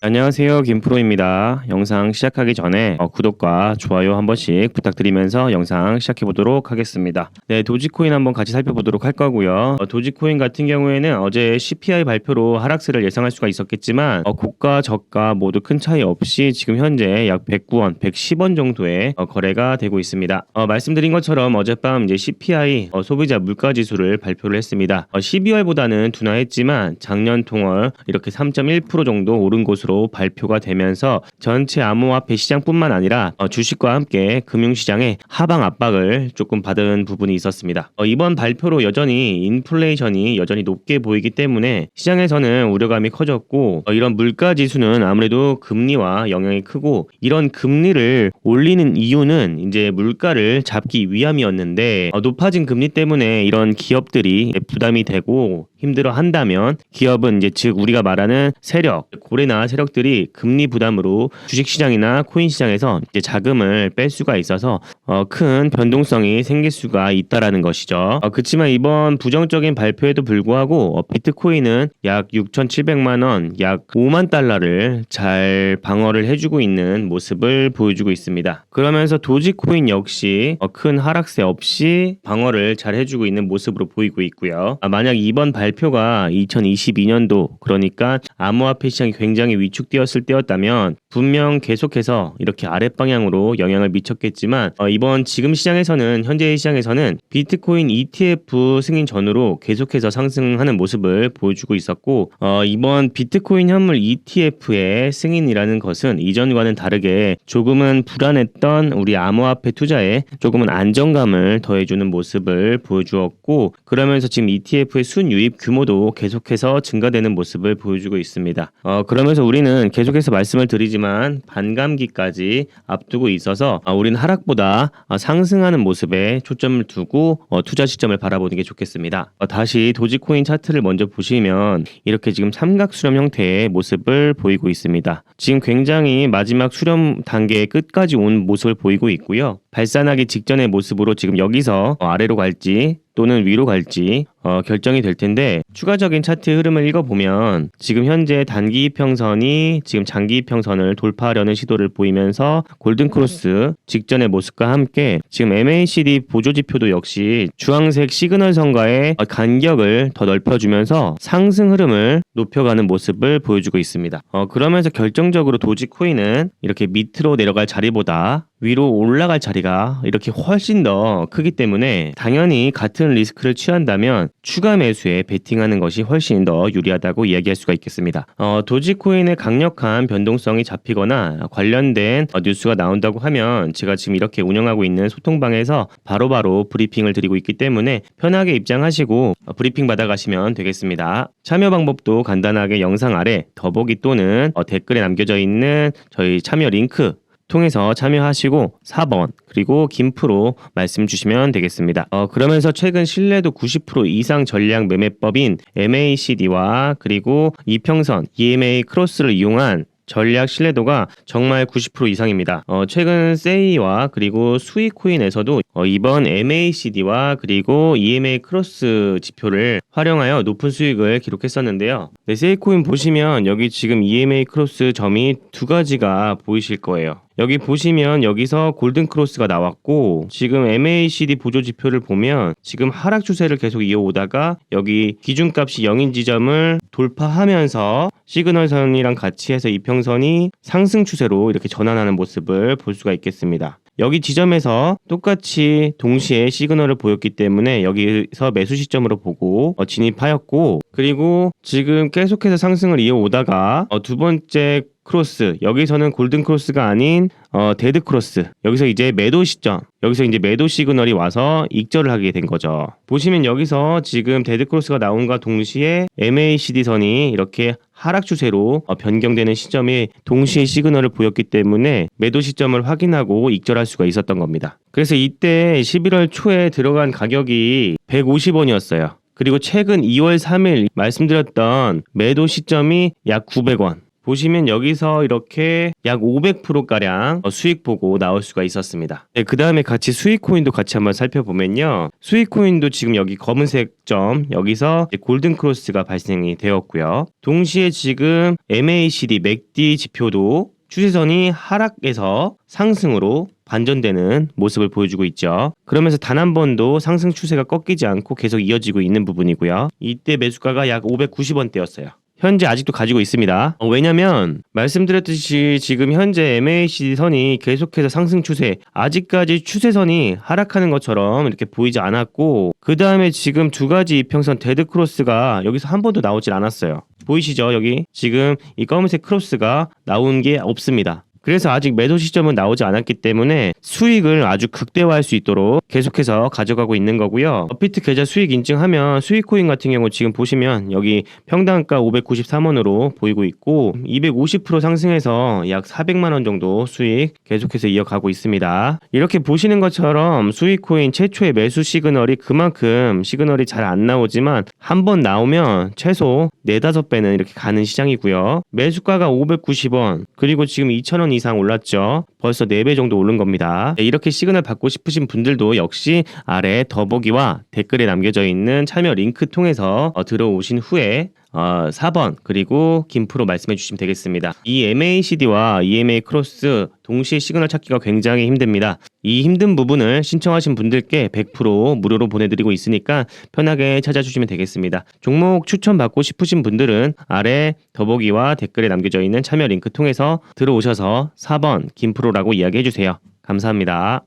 안녕하세요 김프로입니다. 영상 시작하기 전에 어, 구독과 좋아요 한 번씩 부탁드리면서 영상 시작해 보도록 하겠습니다. 네 도지코인 한번 같이 살펴보도록 할 거고요. 어, 도지코인 같은 경우에는 어제 CPI 발표로 하락세를 예상할 수가 있었겠지만 어, 고가 저가 모두 큰 차이 없이 지금 현재 약 109원, 110원 정도의 어, 거래가 되고 있습니다. 어, 말씀드린 것처럼 어젯밤 이제 CPI 어, 소비자 물가 지수를 발표를 했습니다. 어, 12월보다는 둔화했지만 작년 통월 이렇게 3.1% 정도 오른 곳으로 발표가 되면서 전체 암호화폐 시장뿐만 아니라 어, 주식과 함께 금융시장의 하방 압박을 조금 받은 부분이 있었습니다. 어, 이번 발표로 여전히 인플레이션이 여전히 높게 보이기 때문에 시장에서는 우려감이 커졌고 어, 이런 물가 지수는 아무래도 금리와 영향이 크고 이런 금리를 올리는 이유는 이제 물가를 잡기 위함이었는데 어, 높아진 금리 때문에 이런 기업들이 부담이 되고 힘들어 한다면 기업은 이제 즉 우리가 말하는 세력, 고래나 세력 들이 금리 부담으로 주식시장이나 코인시장에서 이제 자금을 뺄 수가 있어서 어, 큰 변동성이 생길 수가 있다라는 것이죠. 어, 그렇지만 이번 부정적인 발표에도 불구하고 어, 비트코인은 약 6,700만 원, 약 5만 달러를 잘 방어를 해주고 있는 모습을 보여주고 있습니다. 그러면서 도지코인 역시 어, 큰 하락세 없이 방어를 잘 해주고 있는 모습으로 보이고 있고요. 아, 만약 이번 발표가 2022년도 그러니까 암호화폐 시장이 굉장히 위 축되었을 때였다면 분명 계속해서 이렇게 아랫 방향으로 영향을 미쳤겠지만 어, 이번 지금 시장에서는 현재 시장에서는 비트코인 ETF 승인 전후로 계속해서 상승하는 모습을 보여주고 있었고 어, 이번 비트코인 현물 ETF의 승인이라는 것은 이전과는 다르게 조금은 불안했던 우리 암호화폐 투자에 조금은 안정감을 더해주는 모습을 보여주었고 그러면서 지금 ETF의 순유입 규모도 계속해서 증가되는 모습을 보여주고 있습니다. 어, 그러면서 우리는 계속해서 말씀을 드리지 만 반감기까지 앞두고 있어서 어, 우리는 하락보다 어, 상승하는 모습에 초점을 두고 어, 투자 시점을 바라보는 게 좋겠습니다. 어, 다시 도지코인 차트를 먼저 보시면 이렇게 지금 삼각 수렴 형태의 모습을 보이고 있습니다. 지금 굉장히 마지막 수렴 단계의 끝까지 온 모습을 보이고 있고요. 발산하기 직전의 모습으로 지금 여기서 어, 아래로 갈지 또는 위로 갈지 어, 결정이 될 텐데 추가적인 차트 흐름을 읽어보면 지금 현재 단기 이평선이 지금 장기 이평선을 돌파하려는 시도를 보이면서 골든 크로스 직전의 모습과 함께 지금 MACD 보조 지표도 역시 주황색 시그널 선과의 어, 간격을 더 넓혀주면서 상승 흐름을 높여가는 모습을 보여주고 있습니다. 어, 그러면서 결정적으로 도지코인은 이렇게 밑으로 내려갈 자리보다 위로 올라갈 자리가 이렇게 훨씬 더 크기 때문에 당연히 같은 리스크를 취한다면 추가 매수에 베팅하는 것이 훨씬 더 유리하다고 이야기할 수가 있겠습니다. 어, 도지코인의 강력한 변동성이 잡히거나 관련된 어, 뉴스가 나온다고 하면 제가 지금 이렇게 운영하고 있는 소통방에서 바로바로 브리핑을 드리고 있기 때문에 편하게 입장하시고 어, 브리핑 받아가시면 되겠습니다. 참여 방법도 간단하게 영상 아래 더보기 또는 어, 댓글에 남겨져 있는 저희 참여 링크 통해서 참여하시고 4번 그리고 김프로 말씀 주시면 되겠습니다. 어, 그러면서 최근 신뢰도 90% 이상 전략 매매법인 MACD와 그리고 이평선 EMA 크로스를 이용한 전략 신뢰도가 정말 90% 이상입니다. 어, 최근 세이와 그리고 수익코인에서도 어, 이번 MACD와 그리고 EMA 크로스 지표를 활용하여 높은 수익을 기록했었는데요. 네, 세이코인 보시면 여기 지금 EMA 크로스 점이 두 가지가 보이실 거예요. 여기 보시면 여기서 골든 크로스가 나왔고 지금 MACD 보조 지표를 보면 지금 하락 추세를 계속 이어오다가 여기 기준값이 0인 지점을 돌파하면서 시그널선이랑 같이 해서 이평선이 상승 추세로 이렇게 전환하는 모습을 볼 수가 있겠습니다. 여기 지점에서 똑같이 동시에 시그널을 보였기 때문에 여기서 매수 시점으로 보고 어, 진입하였고 그리고 지금 계속해서 상승을 이어오다가 어, 두 번째 크로스. 여기서는 골든 크로스가 아닌 어, 데드 크로스. 여기서 이제 매도 시점. 여기서 이제 매도 시그널이 와서 익절을 하게 된 거죠. 보시면 여기서 지금 데드 크로스가 나온과 동시에 MACD 선이 이렇게 하락 추세로 어, 변경되는 시점에 동시에 시그널을 보였기 때문에 매도 시점을 확인하고 익절할 수가 있었던 겁니다. 그래서 이때 11월 초에 들어간 가격이 150원이었어요. 그리고 최근 2월 3일 말씀드렸던 매도 시점이 약 900원 보시면 여기서 이렇게 약 500%가량 수익 보고 나올 수가 있었습니다. 네, 그 다음에 같이 수익 코인도 같이 한번 살펴보면요. 수익 코인도 지금 여기 검은색 점 여기서 골든 크로스가 발생이 되었고요. 동시에 지금 MACD, MACD 지표도 추세선이 하락에서 상승으로 반전되는 모습을 보여주고 있죠. 그러면서 단 한 번도 상승 추세가 꺾이지 않고 계속 이어지고 있는 부분이고요. 이때 매수가가 약 590원대였어요. 현재 아직도 가지고 있습니다. 어, 왜냐면 말씀드렸듯이 지금 현재 MACD 선이 계속해서 상승 추세, 아직까지 추세선이 하락하는 것처럼 이렇게 보이지 않았고 그 다음에 지금 두 가지 이평선 데드 크로스가 여기서 한 번도 나오질 않았어요. 보이시죠? 여기 지금 이 검은색 크로스가 나온 게 없습니다. 그래서 아직 매도 시점은 나오지 않았기 때문에 수익을 아주 극대화할 수 있도록 계속해서 가져가고 있는 거고요. 업비트 계좌 수익 인증하면 수익 코인 같은 경우 지금 보시면 여기 평당가 593원으로 보이고 있고 250% 상승해서 약 400만 원 정도 수익 계속해서 이어가고 있습니다. 이렇게 보시는 것처럼 수익 코인 최초의 매수 시그널이 그만큼 시그널이 잘 안 나오지만 한 번 나오면 최소 4, 5배는 이렇게 가는 시장이고요. 매수가가 590원 그리고 지금 2,000원 이상 올랐죠. 벌써 4배 정도 오른 겁니다. 네, 이렇게 시그널 받고 싶으신 분들도 역시 아래 더보기와 댓글에 남겨져 있는 참여 링크 통해서 어, 들어오신 후에 어, 4번 그리고 김프로 말씀해 주시면 되겠습니다. 이 MACD와 EMA 크로스 동시에 시그널 찾기가 굉장히 힘듭니다. 이 힘든 부분을 신청하신 분들께 100% 무료로 보내드리고 있으니까 편하게 찾아주시면 되겠습니다. 종목 추천 받고 싶으신 분들은 아래 더보기와 댓글에 남겨져 있는 참여 링크 통해서 들어오셔서 4번 김프로라고 이야기해 주세요. 감사합니다.